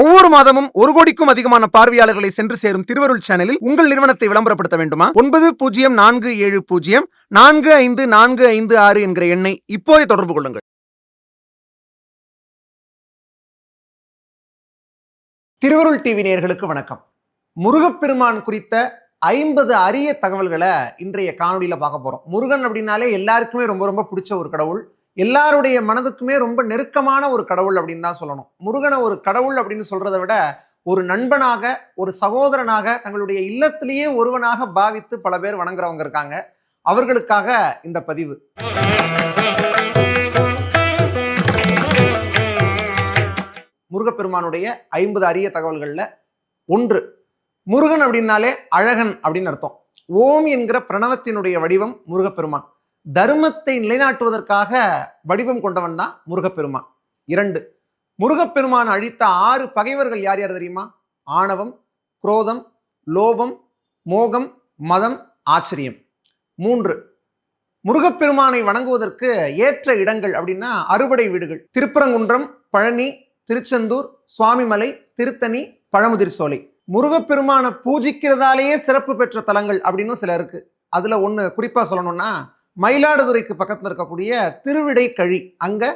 ஒவ்வொரு மாதமும் ஒரு கோடிக்கும் அதிகமான பார்வையாளர்களை சென்று சேரும் திருவருள் சேனலில் உங்கள் நிறுவனத்தை விளம்பரப்படுத்த வேண்டுமா? ஒன்பது பூஜ்ஜியம் நான்கு ஏழு பூஜ்ஜியம் நான்கு ஐந்து நான்கு ஐந்து ஆறு என்கிற எண்ணை இப்போதே தொடர்பு கொள்ளுங்கள். திருவருள் டிவி நேர்களுக்கு வணக்கம். முருகப்பெருமான் குறித்த ஐம்பது அரிய தகவல்களை இன்றைய காணொலியில் பார்க்க போறோம். முருகன் அப்படின்னாலே எல்லாருக்குமே ரொம்ப ரொம்ப பிடிச்ச ஒரு கடவுள். எல்லாருடைய மனதுக்குமே ரொம்ப நெருக்கமான ஒரு கடவுள் அப்படின்னு தான் சொல்லணும். முருகனை ஒரு கடவுள் அப்படின்னு சொல்றதை விட ஒரு நண்பனாக ஒரு சகோதரனாக தங்களுடைய இல்லத்திலேயே ஒருவனாக பாவித்து பல பேர் வணங்குறவங்க இருக்காங்க. அவர்களுக்காக இந்த பதிவு. முருகப்பெருமானுடைய ஐம்பது அரிய தகவல்களில் ஒன்று முருகன் அப்படின்னாலே அழகன் அப்படின்னு அர்த்தம். ஓம் என்கிற பிரணவத்தினுடைய வடிவம் முருகப்பெருமான். தர்மத்தை நிலைநாட்டுவதற்காக வடிவம் கொண்டவன் தான் முருகப்பெருமான். இரண்டு முருகப்பெருமான் அழித்த ஆறு பகைவர்கள் யார் யார் தெரியுமா? ஆணவம் குரோதம் லோபம் மோகம் மதம் ஆச்சரியம். மூன்று முருகப்பெருமானை வணங்குவதற்கு ஏற்ற இடங்கள் அப்படின்னா அறுபடை வீடுகள். திருப்பரங்குன்றம் பழனி திருச்செந்தூர் சுவாமிமலை திருத்தணி பழமுதிர் சோலை. முருகப்பெருமானை பூஜிக்கிறதாலேயே சிறப்பு பெற்ற தலங்கள் அப்படின்னு சில இருக்கு. அதுல ஒன்று குறிப்பா சொல்லணும்னா மயிலாடுதுறைக்கு பக்கத்தில் இருக்கக்கூடிய திருவிடை கழி அங்கே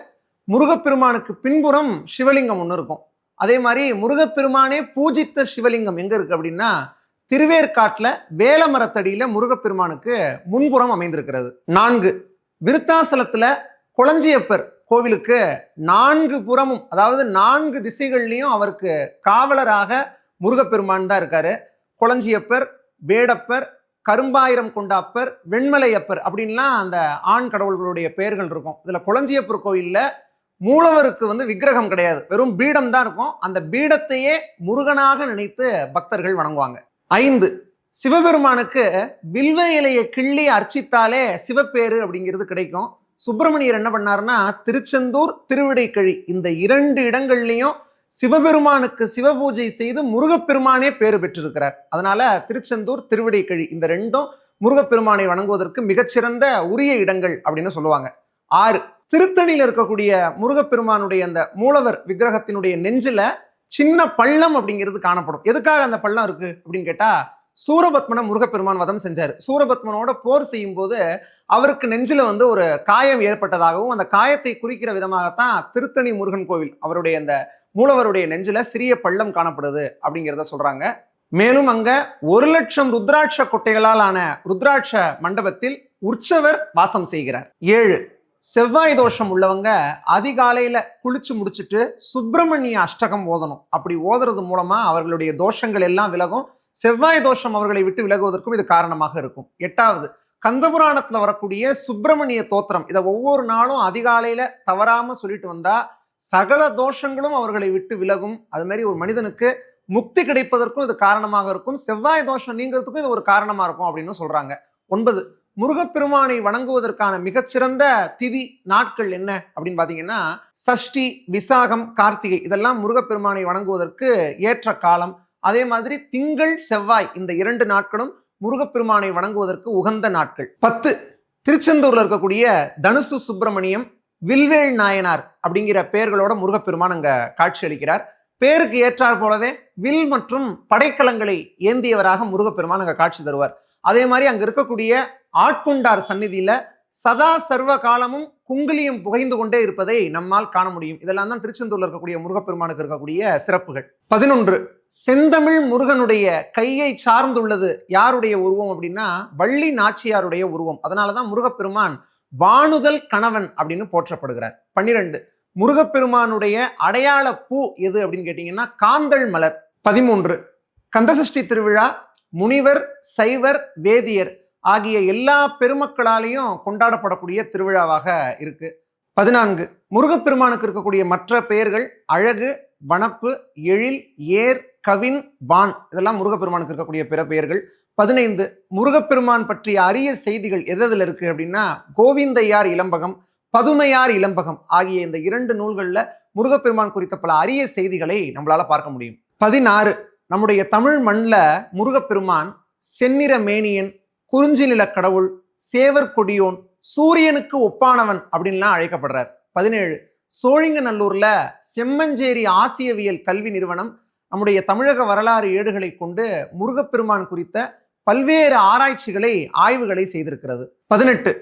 முருகப்பெருமானுக்கு பின்புறம் சிவலிங்கம் ஒன்று இருக்கும். அதே மாதிரி முருகப்பெருமானே பூஜித்த சிவலிங்கம் எங்கே இருக்குது அப்படின்னா திருவேற்காட்டில் வேலமரத்தடியில் முருகப்பெருமானுக்கு முன்புறம் அமைந்திருக்கிறது. நான்கு. விருத்தாசலத்தில் குளஞ்சியப்பர் கோவிலுக்கு நான்கு புறமும் அதாவது நான்கு திசைகள்லையும் அவருக்கு காவலராக முருகப்பெருமான் தான் இருக்காரு. குளஞ்சியப்பர் வேடப்பர் கரும்பாயிரம் கொண்டாப்பர் வெண்மலையப்பர் அப்படின்லாம் அந்த ஆண் கடவுள்களுடைய பெயர்கள் இருக்கும். இதில் குளஞ்சியப்பர் கோயிலில் மூலவருக்கு வந்து விக்கிரகம் கிடையாது. வெறும் பீடம் தான் இருக்கும். அந்த பீடத்தையே முருகனாக நினைத்து பக்தர்கள் வணங்குவாங்க. ஐந்து சிவபெருமானுக்கு வில்வ இலையை கிள்ளி அர்ச்சித்தாலே சிவப்பேரு அப்படிங்கிறது கிடைக்கும். சுப்பிரமணியர் என்ன பண்ணாருன்னா திருச்செந்தூர் திருவிடைக்கழி இந்த இரண்டு இடங்கள்லையும் சிவபெருமானுக்கு சிவ பூஜை செய்து முருகப்பெருமானே பேறு பெற்றிருக்கிறார். அதனால திருச்செந்தூர் திருவிடைக்கழி இந்த ரெண்டும் முருகப்பெருமானை வணங்குவதற்கு மிகச்சிறந்த உரிய இடங்கள் அப்படின்னு சொல்லுவாங்க. ஆறு திருத்தணியில் இருக்கக்கூடிய முருகப்பெருமானுடைய அந்த மூலவர் விக்கிரகத்தினுடைய நெஞ்சில சின்ன பள்ளம் அப்படிங்கிறது காணப்படும். எதுக்காக அந்த பள்ளம் இருக்கு அப்படின்னு கேட்டா சூரபத்மனை முருகப்பெருமான் வதம் செஞ்சார். சூரபத்மனோட போர் செய்யும் போது அவருக்கு நெஞ்சில் வந்து ஒரு காயம் ஏற்பட்டதாகவும் அந்த காயத்தை குறிக்கிற விதமாகத்தான் திருத்தணி முருகன் கோவில் அவருடைய அந்த மூலவருடைய நெஞ்சில சிறிய பள்ளம் காணப்படுது அப்படிங்கிறத சொல்றாங்க. மேலும் அங்க ஒரு லட்சம் ருத்ராட்ச கொட்டைகளால் ஆன ருத்ராட்ச மண்டபத்தில் உற்சவர் வாசம் செய்கிறார். ஏழு செவ்வாய் தோஷம் உள்ளவங்க அதிகாலையில குளிச்சு முடிச்சுட்டு சுப்பிரமணிய அஷ்டகம் ஓதணும். அப்படி ஓதுறது மூலமா அவர்களுடைய தோஷங்கள் எல்லாம் விலகும். செவ்வாய் தோஷம் அவர்களை விட்டு விலகுவதற்கும் இது காரணமாக இருக்கும். எட்டாவது கந்தபுராணத்துல வரக்கூடிய சுப்பிரமணிய தோத்திரம் இதை ஒவ்வொரு நாளும் அதிகாலையில தவறாம சொல்லிட்டு வந்தா சகல தோஷங்களும் அவர்களை விட்டு விலகும். அது மாதிரி ஒரு மனிதனுக்கு முக்தி கிடைப்பதற்கும் இது காரணமாக இருக்கும். செவ்வாய் தோஷம் நீங்கிறதுக்கும் இது ஒரு காரணமாக இருக்கும் அப்படின்னு சொல்கிறாங்க ஒன்பது முருகப்பெருமானை வணங்குவதற்கான மிகச்சிறந்த திதி நாட்கள் என்ன அப்படின்னு பார்த்தீங்கன்னா சஷ்டி விசாகம் கார்த்திகை இதெல்லாம் முருகப்பெருமானை வணங்குவதற்கு ஏற்ற காலம். அதே மாதிரி திங்கள் செவ்வாய் இந்த இரண்டு நாட்களும் முருகப்பெருமானை வணங்குவதற்கு உகந்த நாட்கள். பத்து திருச்செந்தூர்ல இருக்கக்கூடிய தனுசு சுப்பிரமணியம் வில்வேல் நாயனார் அப்படிங்கிற பெயர்களோட முருகப்பெருமான் அங்க காட்சி அளிக்கிறார். பேருக்கு ஏற்றார் போலவே வில் மற்றும் படைக்கலங்களை ஏந்தியவராக முருகப்பெருமான் அங்க காட்சி தருவார். அதே மாதிரி அங்க இருக்கக்கூடிய ஆட்கொண்டார் சந்நிதியில சதா சர்வ காலமும் குங்குலியும் புகைந்து கொண்டே இருப்பதை நம்மால் காண முடியும். இதெல்லாம் தான் திருச்செந்தூர்ல இருக்கக்கூடிய முருகப்பெருமானுக்கு இருக்கக்கூடிய சிறப்புகள். பதினொன்று செந்தமிழ் முருகனுடைய கையை சார்ந்துள்ளது யாருடைய உருவம் அப்படின்னா வள்ளி நாச்சியாருடைய உருவம். அதனாலதான் முருகப்பெருமான் வானுதல் கணவன் அப்படின்னு போற்றப்படுகிறார். பன்னிரண்டு முருகப்பெருமானுடைய அடையாள பூ எது அப்படின்னு கேட்டீங்கன்னா காந்தள் மலர். பதிமூன்று கந்தசஷ்டி திருவிழா முனிவர் சைவர் வேதியர் ஆகிய எல்லா பெருமக்களாலையும் கொண்டாடப்படக்கூடிய திருவிழாவாக இருக்கு. பதினான்கு முருகப்பெருமானுக்கு இருக்கக்கூடிய மற்ற பெயர்கள் அழகு வனப்பு எழில் ஏர் கவின் வான் இதெல்லாம் முருகப்பெருமானுக்கு இருக்கக்கூடிய பிற பெயர்கள். பதினைந்து முருகப்பெருமான் பற்றிய அரிய செய்திகள் எதில் இருக்கு அப்படின்னா கோவிந்தையார் இளம்பகம் பதுமையார் இளம்பகம் ஆகிய இந்த இரண்டு நூல்களில் முருகப்பெருமான் குறித்த பல அரிய செய்திகளை நம்மளால பார்க்க முடியும். பதினாறு நம்முடைய தமிழ் மண்ணில் முருகப்பெருமான் செந்நிற மேனியன் குறிஞ்சி நில கடவுள் சேவர் கொடியோன் சூரியனுக்கு ஒப்பானவன் அப்படின்லாம் அழைக்கப்படுறார். பதினேழு சோழிங்கநல்லூரில் செம்மஞ்சேரி ஆசியவியல் கல்வி நிறுவனம் நம்முடைய தமிழக வரலாறு ஏடுகளை கொண்டு முருகப்பெருமான் குறித்த பல்வேறு ஆராய்ச்சிகளை ஆய்வுகளை செய்திருக்கிறது. பதினெட்டு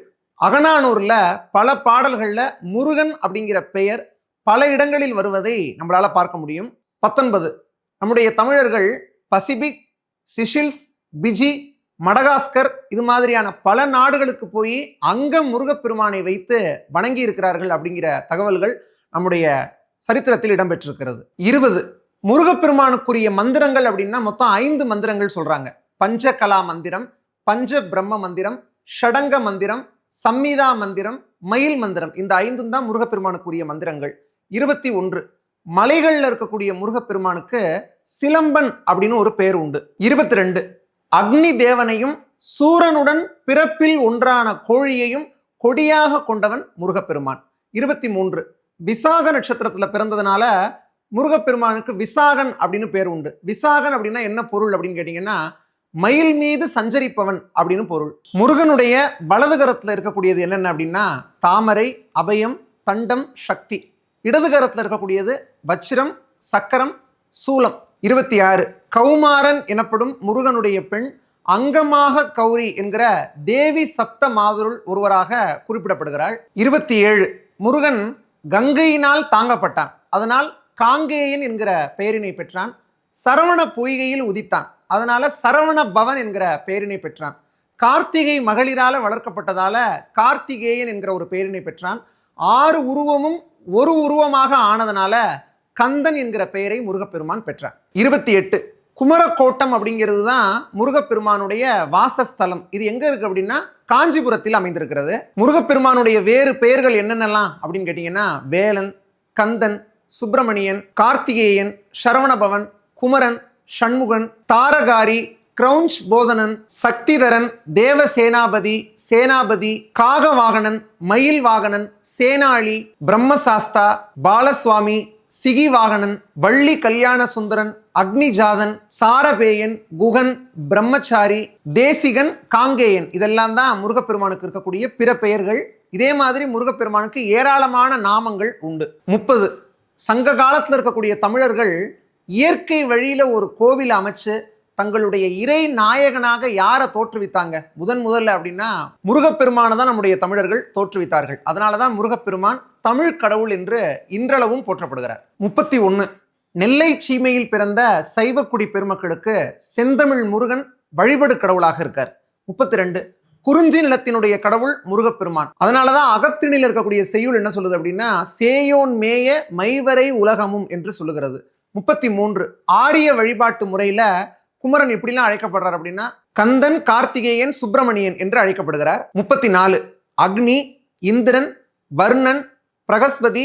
அகநானூரில் பல பாடல்களில் முருகன் அப்படிங்கிற பெயர் பல இடங்களில் வருவதை நம்மளால் பார்க்க முடியும். பத்தொன்பது நம்முடைய தமிழர்கள் பசிபிக் சிஷில்ஸ் பிஜி மடகாஸ்கர் இது மாதிரியான பல நாடுகளுக்கு போய் அங்க முருகப்பெருமானை வைத்து வணங்கி இருக்கிறார்கள் அப்படிங்கிற தகவல்கள் நம்முடைய சரித்திரத்தில் இடம்பெற்றிருக்கிறது. இருபது முருகப்பெருமானுக்குரிய மந்திரங்கள் அப்படின்னா மொத்தம் ஐந்து மந்திரங்கள் சொல்றாங்க. பஞ்சகலா மந்திரம் பஞ்ச பிரம்ம மந்திரம் ஷடங்க மந்திரம் சம்மிதா மந்திரம் மயில் மந்திரம். இந்த ஐந்தும் தான் முருகப்பெருமானுக்குரிய மந்திரங்கள். இருபத்தி ஒன்று. மலைகளில் இருக்கக்கூடிய முருகப்பெருமானுக்கு சிலம்பன் அப்படின்னு ஒரு பேர் உண்டு. இருபத்தி ரெண்டு. அக்னி தேவனையும் சூரனுடன் பிறப்பில் ஒன்றான கோழியையும் கொடியாக கொண்டவன் முருகப்பெருமான். இருபத்தி மூன்று. விசாக நட்சத்திரத்தில் பிறந்ததுனால முருகப்பெருமானுக்கு விசாகன் அப்படின்னு பேர் உண்டு. விசாகன் அப்படின்னா என்ன பொருள் அப்படின்னு கேட்டிங்கன்னா மயில் மீது சஞ்சரிப்பவன் அப்படின்னு பொருள். முருகனுடைய வலதுகரத்தில் இருக்கக்கூடியது என்னென்ன அப்படின்னா தாமரை அபயம் தண்டம் சக்தி. இடதுகரத்தில் இருக்கக்கூடியது வச்சிரம் சக்கரம் சூலம். இருபத்தி ஆறு கௌமாரன் எனப்படும் முருகனுடைய பெண் அங்கமாக கௌரி என்கிற தேவி சப்த மாதருள் ஒருவராக குறிப்பிடப்படுகிறாள். இருபத்தி ஏழு முருகன் கங்கையினால் தாங்கப்பட்டான். அதனால் காங்கேயன் என்கிற பெயரினை பெற்றான். சரவண பொய்கையில் உதித்தான். அதனால சரவண பவன் என்கிற பேரினை பெற்றான். கார்த்திகை மகளிரால வளர்க்கப்பட்டதால கார்த்திகேயன் என்கிற ஒரு பெயரினை பெற்றான். ஆறு உருவமும் ஒரு உருவமாக ஆனதனால கந்தன் என்கிற பெயரை முருகப்பெருமான் பெற்றான் இருபத்தி எட்டு. குமரக்கோட்டம் அப்படிங்கிறது தான் முருகப்பெருமானுடைய வாசஸ்தலம். இது எங்கே இருக்குது அப்படின்னா காஞ்சிபுரத்தில் அமைந்திருக்கிறது. முருகப்பெருமானுடைய வேறு பெயர்கள் என்னென்னலாம் அப்படின்னு கேட்டிங்கன்னா வேலன் கந்தன் சுப்பிரமணியன் கார்த்திகேயன் சரவணபவன் குமரன் சண்முகன் தாரகாரி கிரௌஞ்ச் போதனன் சக்திதரன் தேவசேனாபதி சேனாபதி காகவாகனன் மயில் வாகனன் சேனாளி பிரம்மசாஸ்தா பாலசுவாமி சிகி வாகனன் வள்ளி கல்யாண சுந்தரன் அக்னிஜாதன் சாரபேயன் குகன் பிரம்மச்சாரி தேசிகன் காங்கேயன். இதெல்லாம் தான் முருகப்பெருமானுக்கு இருக்கக்கூடிய பிற பெயர்கள் இதே மாதிரி முருகப்பெருமானுக்கு ஏராளமான நாமங்கள் உண்டு. முப்பது. சங்க காலத்தில் இருக்கக்கூடிய தமிழர்கள் இயற்கை வழியில் ஒரு கோவில் அமைச்சு தங்களுடைய இறை நாயகனாக யாரை தோற்றுவித்தாங்க? முதன் முதல்ல அப்படின்னா முருகப்பெருமானை தான் நம்முடைய தமிழர்கள் தோற்றுவித்தார்கள். அதனால தான் முருகப்பெருமான் தமிழ் கடவுள் என்று இன்றளவும் போற்றப்படுகிறார். முப்பத்தி ஒன்று நெல்லை சீமையில் பிறந்த சைவக்குடி பெருமக்களுக்கு செந்தமிழ் முருகன் வழிபடு கடவுளாக இருக்கார். முப்பத்தி ரெண்டு. குறிஞ்சி நிலத்தினுடைய கடவுள் முருகப்பெருமான். அதனாலதான் அகத்தினில் இருக்கக்கூடிய செய்யுள் என்ன சொல்லுது அப்படின்னா சேயோன் மேய மைவரை உலகமும் என்று சொல்லுகிறது. முப்பத்தி மூன்று ஆரிய வழிபாட்டு முறையில் குமரன் எப்படிலாம் அழைக்கப்படுறார் அப்படின்னா கந்தன் கார்த்திகேயன் சுப்பிரமணியன் என்று அழைக்கப்படுகிறார். முப்பத்தி நாலு அக்னி இந்திரன் வர்ணன் பிரகஸ்பதி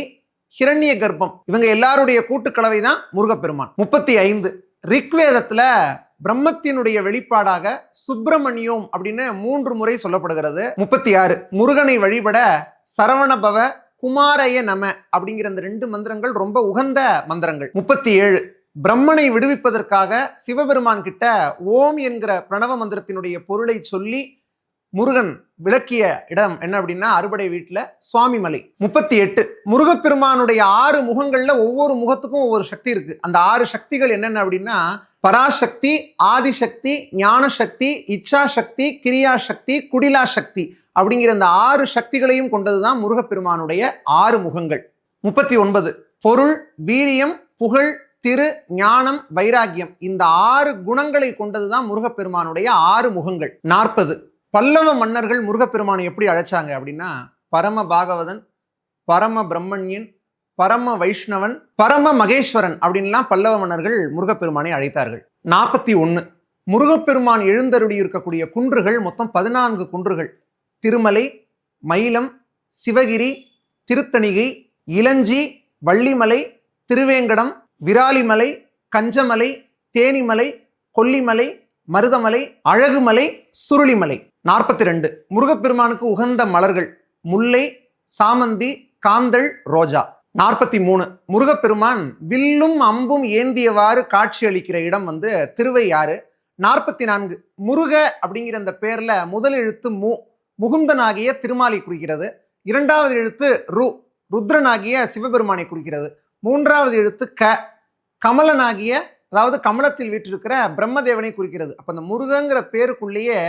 ஹிரண்ய கர்ப்பம். இவங்க எல்லாருடைய கூட்டுக்கலவை தான் முருகப்பெருமான். முப்பத்தி ஐந்து ரிக்வேதத்தில் பிரம்மத்தினுடைய வெளிப்பாடாக சுப்பிரமணியோம் அப்படின்னு மூன்று முறை சொல்லப்படுகிறது. முப்பத்தி ஆறு முருகனை வழிபட சரவணபவ குமாரய நம அப்படிங்கிற அந்த ரெண்டு மந்திரங்கள் ரொம்ப உகந்த மந்திரங்கள். முப்பத்தி ஏழு பிரம்மனை விடுவிப்பதற்காக சிவபெருமான் கிட்ட ஓம் என்கிற பிரணவ மந்திரத்தினுடைய பொருளை சொல்லி முருகன் விளக்கிய இடம் என்ன அப்படின்னா அறுபடை வீட்டில் சுவாமிமலை. முப்பத்தி எட்டு முருகப்பெருமானுடைய ஆறு முகங்கள்ல ஒவ்வொரு முகத்துக்கும் ஒவ்வொரு சக்தி இருக்கு. அந்த ஆறு சக்திகள் என்னென்ன அப்படின்னா பராசக்தி ஆதிசக்தி ஞானசக்தி இச்சாசக்தி கிரியாசக்தி குடிலா சக்தி அப்படிங்கிற அந்த ஆறு சக்திகளையும் கொண்டதுதான் முருகப்பெருமானுடைய ஆறு முகங்கள். முப்பத்தி ஒன்பது பொருள் வீரியம் புகழ் திரு ஞானம் வைராக்கியம். இந்த ஆறு குணங்களை கொண்டதுதான் முருகப்பெருமானுடைய ஆறு முகங்கள். நாற்பது. பல்லவ மன்னர்கள் முருகப்பெருமானை எப்படி அழைச்சாங்க அப்படின்னா பரம பாகவதன் பரம பிரம்மண்யன் பரம வைஷ்ணவன் பரம மகேஸ்வரன் அப்படின்லாம் பல்லவ மன்னர்கள் முருகப்பெருமானை அழைத்தார்கள். நாற்பத்தி ஒன்று முருகப்பெருமான் எழுந்தருளி இருக்கக்கூடிய குன்றுகள் மொத்தம் பதினான்கு குன்றுகள். திருமலை மயிலம் சிவகிரி திருத்தணிகை இளஞ்சி வள்ளிமலை திருவேங்கடம் விராலிமலை கஞ்சமலை தேனிமலை கொல்லிமலை மருதமலை அழகுமலை சுருளிமலை. நாற்பத்தி ரெண்டு முருகப்பெருமானுக்கு உகந்த மலர்கள் முல்லை சாமந்தி காந்தள் ரோஜா. நாற்பத்தி மூணு முருகப்பெருமான் வில்லும் அம்பும் ஏந்தியவாறு காட்சியளிக்கிற இடம் வந்து திருவையாறு நாற்பத்தி நான்கு முருக அப்படிங்கிற அந்த பேரில் முதல் எழுத்து மு. முகுந்தனாகிய திருமாலை குறிக்கிறது. இரண்டாவது எழுத்து ரு ருத்ரனாகிய சிவபெருமானை குறிக்கிறது. மூன்றாவது எழுத்து க கமலனாகிய அதாவது கமலத்தில் வீற்றிருக்கிற பிரம்மதேவனை குறிக்கிறது. அப்போ அந்த முருகங்கிற பேருக்குள்ளேயே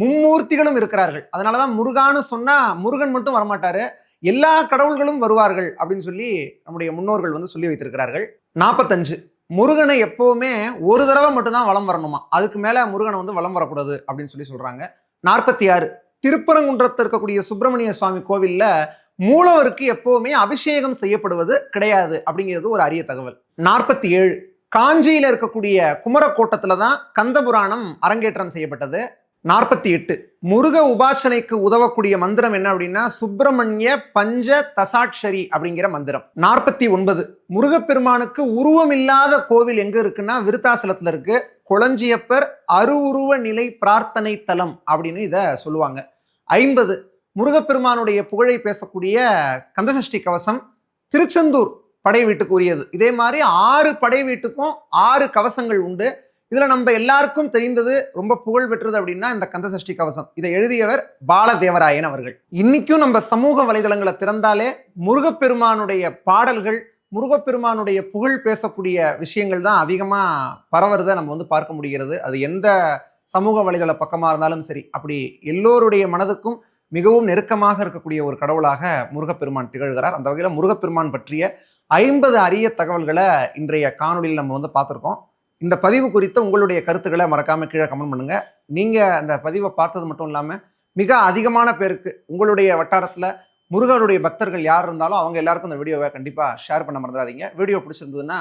மும்மூர்த்திகளும் இருக்கிறார்கள். அதனாலதான் முருகான்னு சொன்னால் முருகன் மட்டும் வரமாட்டார். எல்லா கடவுள்களும் வருவார்கள் அப்படின்னு சொல்லி நம்முடைய முன்னோர்கள் வந்து சொல்லி வைத்திருக்கிறார்கள். நாற்பத்தஞ்சு முருகனை எப்போவுமே ஒரு தடவை மட்டும்தான் வலம் வரணுமா? அதுக்கு மேலே முருகனை வந்து வலம் வரக்கூடாது அப்படின்னு சொல்லி சொல்கிறாங்க நாற்பத்தி ஆறு திருப்பரங்குன்றத்தில் இருக்கக்கூடிய சுப்பிரமணிய சுவாமி கோவில்ல மூலவருக்கு எப்பவுமே அபிஷேகம் செய்யப்படுவது கிடையாது அப்படிங்கிறது ஒரு அரிய தகவல். நாற்பத்தி ஏழு. காஞ்சியில் இருக்கக்கூடிய குமரக்கோட்டத்தில் தான் கந்தபுராணம் அரங்கேற்றம் செய்யப்பட்டது. நாற்பத்தி எட்டு. முருக உபாசனைக்கு உதவக்கூடிய மந்திரம் என்ன அப்படின்னா சுப்பிரமணிய பஞ்ச தசாட்சரி அப்படிங்கிற மந்திரம். நாற்பத்தி ஒன்பது. முருகப்பெருமானுக்கு உருவம் இல்லாத கோவில் எங்க இருக்குன்னா விருத்தாசலத்துல இருக்கு. குளஞ்சியப்பர் அருவுருவ நிலை பிரார்த்தனை தலம் அப்படின்னு இதை சொல்லுவாங்க. ஐம்பது. முருகப்பெருமானுடைய புகழை பேசக்கூடிய கந்தசஷ்டி கவசம் திருச்செந்தூர் படை வீட்டுக்கு உரியது. இதே மாதிரி ஆறு படை வீட்டுக்கும் ஆறு கவசங்கள் உண்டு. இதில் நம்ம எல்லாருக்கும் தெரிந்தது ரொம்ப புகழ் பெற்றது அப்படின்னா இந்த கந்தசஷ்டி கவசம். இதை எழுதியவர் பாலதேவராயன் அவர்கள். இன்னைக்கும் நம்ம சமூக வலைதளங்களை திறந்தாலே முருகப்பெருமானுடைய பாடல்கள் முருகப்பெருமானுடைய புகழ் பேசக்கூடிய விஷயங்கள் தான் அதிகமாக பரவுறதை நம்ம வந்து பார்க்க முடிகிறது. அது எந்த சமூக வலைதள பக்கமாக இருந்தாலும் சரி அப்படி எல்லோருடைய மனதுக்கும் மிகவும் நெருக்கமாக இருக்கக்கூடிய ஒரு கடவுளாக முருகப்பெருமான் திகழ்கிறார். அந்த வகையில் முருகப்பெருமான் பற்றிய ஐம்பது அரிய தகவல்களை இன்றைய காணொளியில் நம்ம வந்து பார்த்துருக்கோம். இந்த பதிவு குறித்த உங்களுடைய கருத்துக்களை மறக்காமல் கீழே கமெண்ட் பண்ணுங்கள் நீங்கள் அந்த பதிவை பார்த்தது மட்டும் இல்லாமல் மிக அதிகமான பேருக்கு உங்களுடைய வட்டாரத்தில் முருகனுடைய பக்தர்கள் யார் இருந்தாலும் அவங்க எல்லாருக்கும் இந்த வீடியோவை கண்டிப்பாக ஷேர் பண்ண மறந்துடாதீங்க. வீடியோ பிடிச்சிருந்ததுன்னா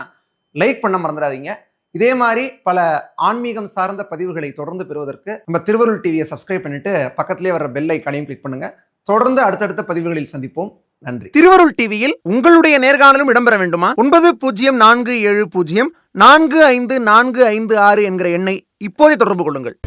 லைக் பண்ண மறந்துடாதீங்க. இதே மாதிரி பல ஆன்மீகம் சார்ந்த பதிவுகளை தொடர்ந்து பெறுவதற்கு நம்ம திருவருள் டிவியை சப்ஸ்கிரைப் பண்ணிவிட்டு பக்கத்திலே வர பெல் ஐக்கானையும் கிளிக் பண்ணுங்கள் தொடர்ந்து அடுத்தடுத்த பதிவுகளில் சந்திப்போம். நன்றி. திருவருள் டிவியில் உங்களுடைய நேர்காணலும் இடம்பெற வேண்டுமா? ஒன்பது பூஜ்ஜியம் நான்கு ஏழு பூஜ்ஜியம் நான்கு ஐந்து நான்கு ஐந்து ஆறு என்கிற எண்ணை இப்போதே தொடர்பு கொள்ளுங்கள்.